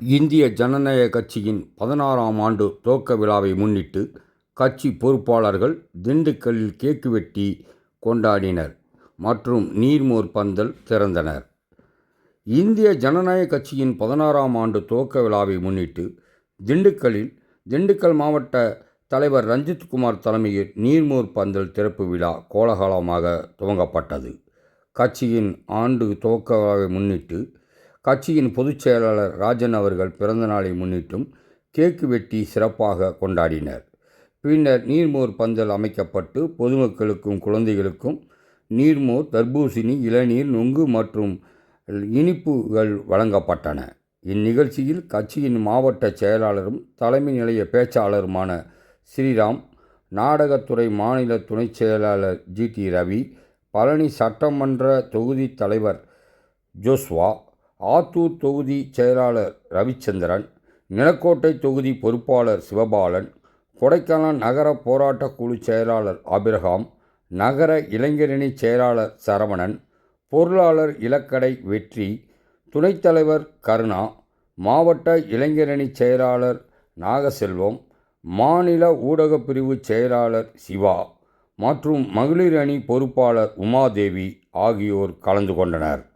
இந்திய ஜனநாயக கட்சியின் பதினாறாம் ஆண்டு துவக்க விழாவை முன்னிட்டு கட்சி பொறுப்பாளர்கள் திண்டுக்கல்லில் கேக்கு வெட்டி கொண்டாடினர் மற்றும் நீர்மோர் பந்தல் திறந்தனர். இந்திய ஜனநாயக கட்சியின் பதினாறாம் ஆண்டு துவக்க விழாவை முன்னிட்டு திண்டுக்கல்லில் திண்டுக்கல் மாவட்ட தலைவர் ரஞ்சித்குமார் தலைமையில் நீர்மோர் பந்தல் திறப்பு விழா கோலாகலமாக துவங்கப்பட்டது. கட்சியின் ஆண்டு துவக்க விழாவை முன்னிட்டு கட்சியின் பொதுச் செயலாளர் ராஜன் அவர்கள் பிறந்த நாளை முன்னிட்டும் கேக்கு வெட்டி சிறப்பாக கொண்டாடினர். பின்னர் நீர்மோர் பந்தல் அமைக்கப்பட்டு பொதுமக்களுக்கும் குழந்தைகளுக்கும் நீர்மோர் தர்பூசணி இளநீர் நுங்கு மற்றும் இனிப்புகள் வழங்கப்பட்டன. இந்நிகழ்ச்சியில் கட்சியின் மாவட்ட செயலாளரும் தலைமை நிலைய பேச்சாளருமான ஸ்ரீராம் நாடகத்துறை மாநில துணைச் செயலாளர் ஜி டி ரவி பழனி சட்டமன்ற தொகுதி தலைவர் ஜோஸ்வா ஆத்தூர் தொகுதி செயலாளர் ரவிச்சந்திரன் நிலக்கோட்டை தொகுதி பொறுப்பாளர் சிவபாலன் கொடைக்கானல் நகர போராட்டக் குழு செயலாளர் ஆபிரகாம் நகர இளைஞரணி செயலாளர் சரவணன் பொருளாளர் இலக்கடை வெற்றி துணைத் தலைவர் கருணா மாவட்ட இளைஞரணி செயலாளர் நாகசெல்வம் மாநில ஊடகப் பிரிவு செயலாளர் சிவா மற்றும் மகளிர் அணி பொறுப்பாளர் உமாதேவி ஆகியோர் கலந்து கொண்டனர்.